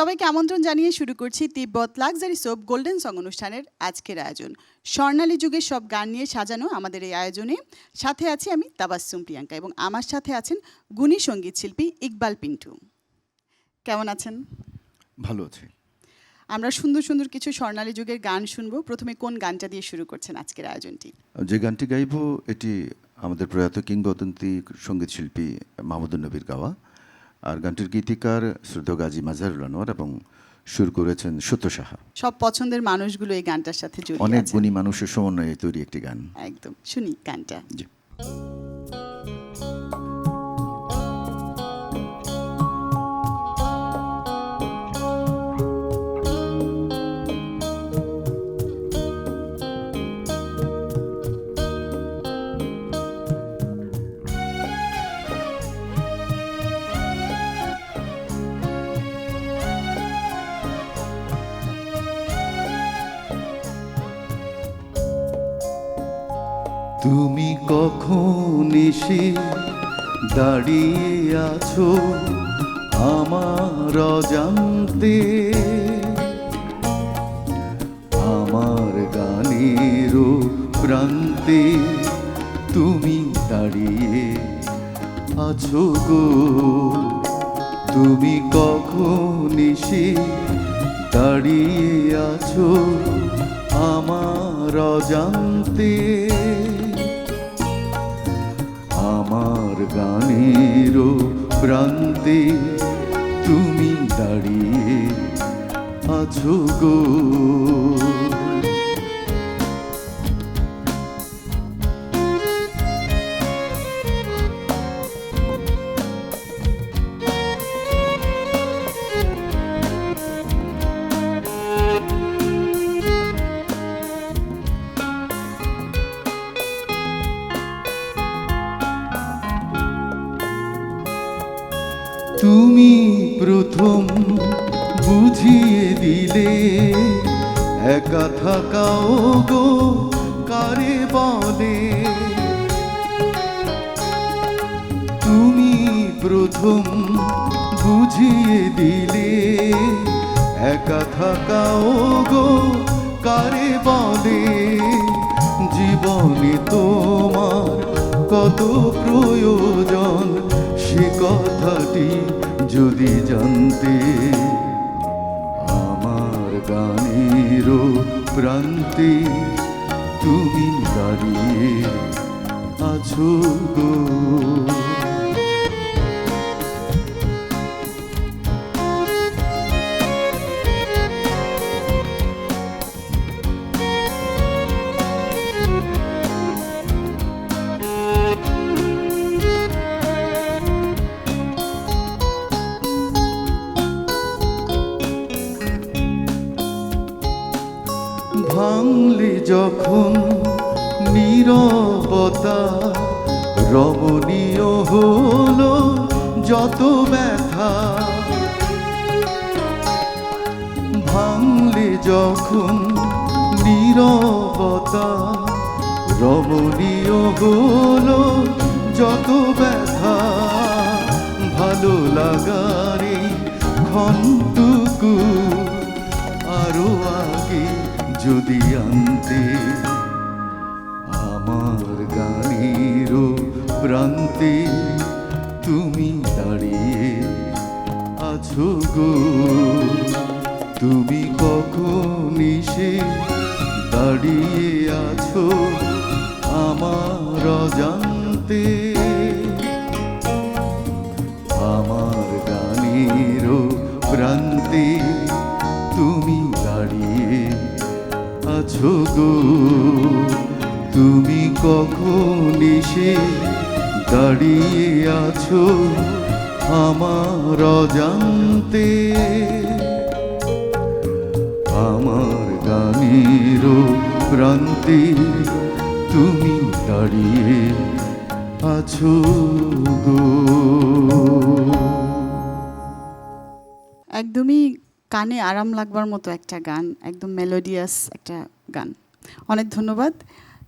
সবাইকে আমন্ত্রণ জানিয়ে শুরু করছি Tibet luxury soap golden song অনুষ্ঠানের আজকের আয়োজন। স্বর্ণালী যুগের সব গান নিয়ে সাজানো আমাদের এই আয়োজনে। সাথে আছি আমি তাবাসুম প্রিয়াঙ্কা এবং আমার সাথে আছেন গুণী সংগীত শিল্পী ইকবাল পিন্টু। কেমন আছেন? ভালো আছে। আমরা সুন্দর সুন্দর কিছু স্বর্ণালী যুগের গান শুনব। প্রথমে কোন গানটা দিয়ে শুরু করছেন আজকের আয়োজনটি? যে গানটি গাইব এটি আমাদের প্রয়াত কিংবদন্তি সংগীত শিল্পী মাহমুদুল নবীর গাওয়া। আর গানটির গীতিকার শ্রদ্ধ গাজী মাজারুল আনোয়ার এবং সুর করেছেন সত্য সাহা। সব পছন্দের মানুষগুলো এই গানটার সাথে জড়িয়ে অনেক গুণী মানুষের সমন্বয়ে তৈরি একটি গান। একদম শুনি গানটা। জি। তুমি কখন এসে দাঁড়িয়ে আছো আমার অজান্তে? আমার গানেরও প্রান্তে তুমি দাঁড়িয়ে আছো গো। তুমি কখন এসে দাঁড়িয়ে আছো আমার অজান্তে? আমার গানের প্রান্তে তুমি দাঁড়িয়ে আছো গো। প্রথম বুঝিয়ে দিলে, একা থাকাও গো কারে বলে? তুমি প্রথম বুঝিয়ে দিলে, একা থাকাও গো কারে বলে? জীবনে তোমার কত প্রয়োজন কথাটি যদি জানতে আমার গানের প্রান্তে তুমি দাঁড়িয়ে আছো গো। ভাঙলে যখন নীরবতা রমণীয় হলো যত ব্যথা। ভাঙলে যখন নীরবতা রমণীয় হলো যত ব্যথা। আনতে আমার গানেরও প্রান্তে তুমি দাঁড়িয়ে আছো গো। তুমি কখন এসে দাঁড়িয়ে আছো আমার অজান্তে? আমার গানেরও প্রান্তে তুমি আছো গো। তুমি কখন এসে দাঁড়িয়ে আছো আমার অজান্তে? আমার গানেরও প্রান্তে তুমি দাঁড়িয়ে আছো গো। একদমই কানে আরাম লাগবার মতো একটা গান, একদম মেলোডিয়াস একটা গান। অনেক ধন্যবাদ।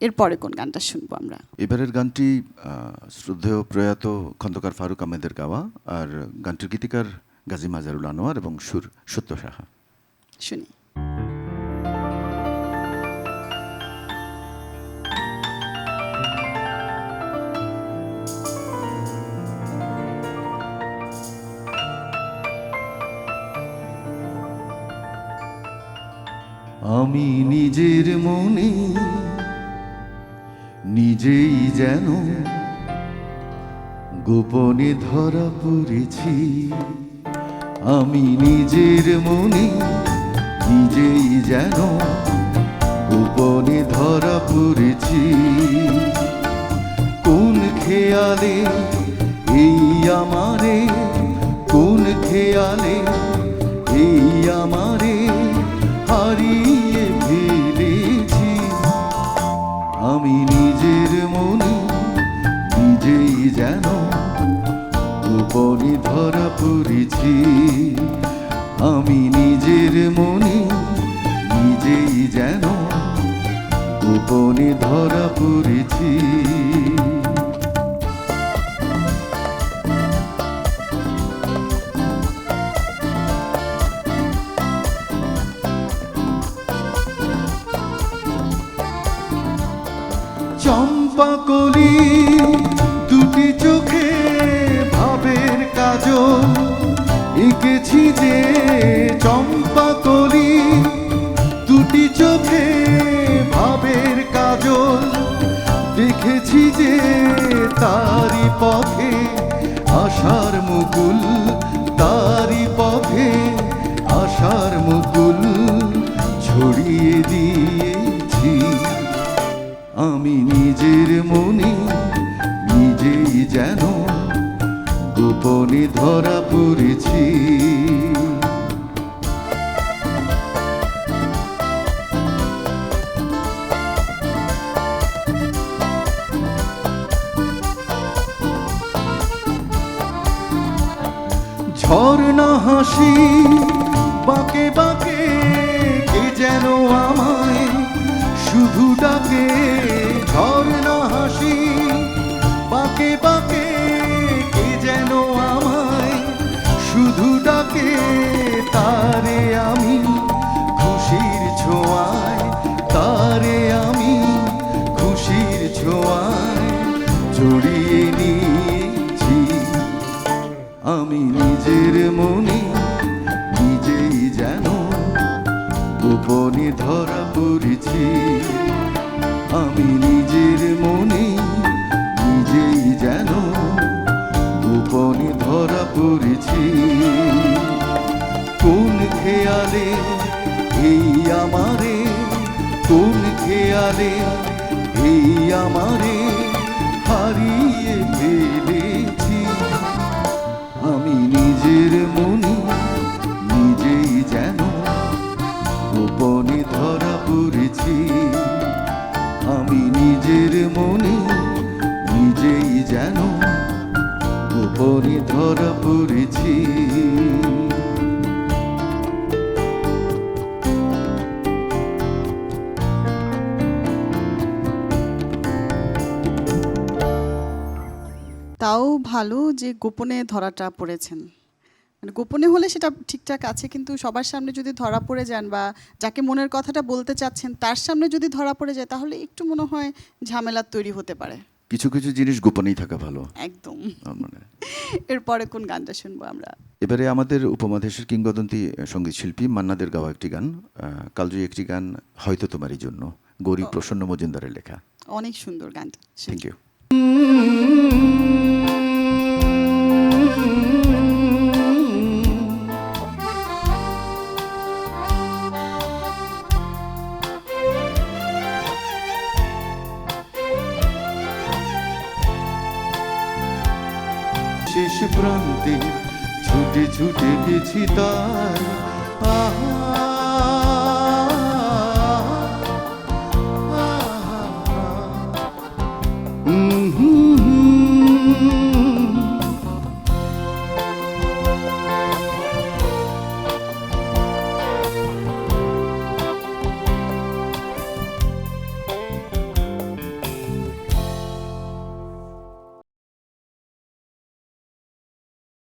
এরপরে কোন গানটা শুনব আমরা? এবারের গানটি শ্রদ্ধেয় প্রয়াত খন্দকার ফারুক আহমেদের গাওয়া আর গানটির গীতিকার গাজী মাজারুল আনোয়ার এবং সুর সত্য সাহা। শুনি। আমি নিজের মনে নিজেই যেন গোপনে ধরা পড়েছি। আমি নিজের মনে নিজেই যেন গোপনে ধরা পড়েছি। কোন খেয়ালে এই আমারে, কোন খেয়ালে এই আমারে হারিয়ে ফেলেছি। আমি নিজের মনে নিজেই যেন গোপনে ধরা পড়েছি। আমি নিজের মনে নিজেই যেন গোপনে ধরা পড়েছি। এঁকেছি যে চম্পা কলি দুটি চোখে ভাবের কাজল। দেখেছি যে তারি পথে আশার মুকুল তারি পথে আশার মুকুল ছড়িয়ে দিয়েছি। আমি নিজের মনে নিজেই যেন গোপনে ধরা পড়েছি। ঝর্ণা হাসি বাকে বাঁকে কে যেন আমায় শুধু ডাকে। ঝর্ণা হাসি ধরা পড়েছি। আমি নিজের মনে নিজেই যেন গোপনে ধরা পড়েছি। কোন খেয়ালে এই আমারে, কোন খেয়ালে এই আমারে হারিয়ে ফেলেছি তাও ভালো যে গোপনে ধরাটা পড়েছেন। মানে গোপনে হলে সেটা ঠিকঠাক আছে, কিন্তু সবার সামনে যদি ধরা পড়ে যান বা যাকে মনের কথাটা বলতে চাচ্ছেন, তার সামনে যদি ধরা পড়ে যায়, তাহলে একটু মনে হয় ঝামেলার তৈরি হতে পারে। কিছু কিছু জিনিস গোপনেই থাকা ভালো। একদম। মনে। এরপরে কোন গানটা শুনব আমরা? এবারে আমাদের উপমহাদেশের কিংবদন্তি সংগীত শিল্পী মান্নাদের গাওয়া একটি গান কালজয়ী একটি গান হয়তো তোমারই জন্য গৌরী প্রসন্ন মজুমদারের লেখা। অনেক সুন্দর গানটা। থ্যাংক ইউ শেষ প্রান্তে ছুটে ছুটে গেছি তার আহা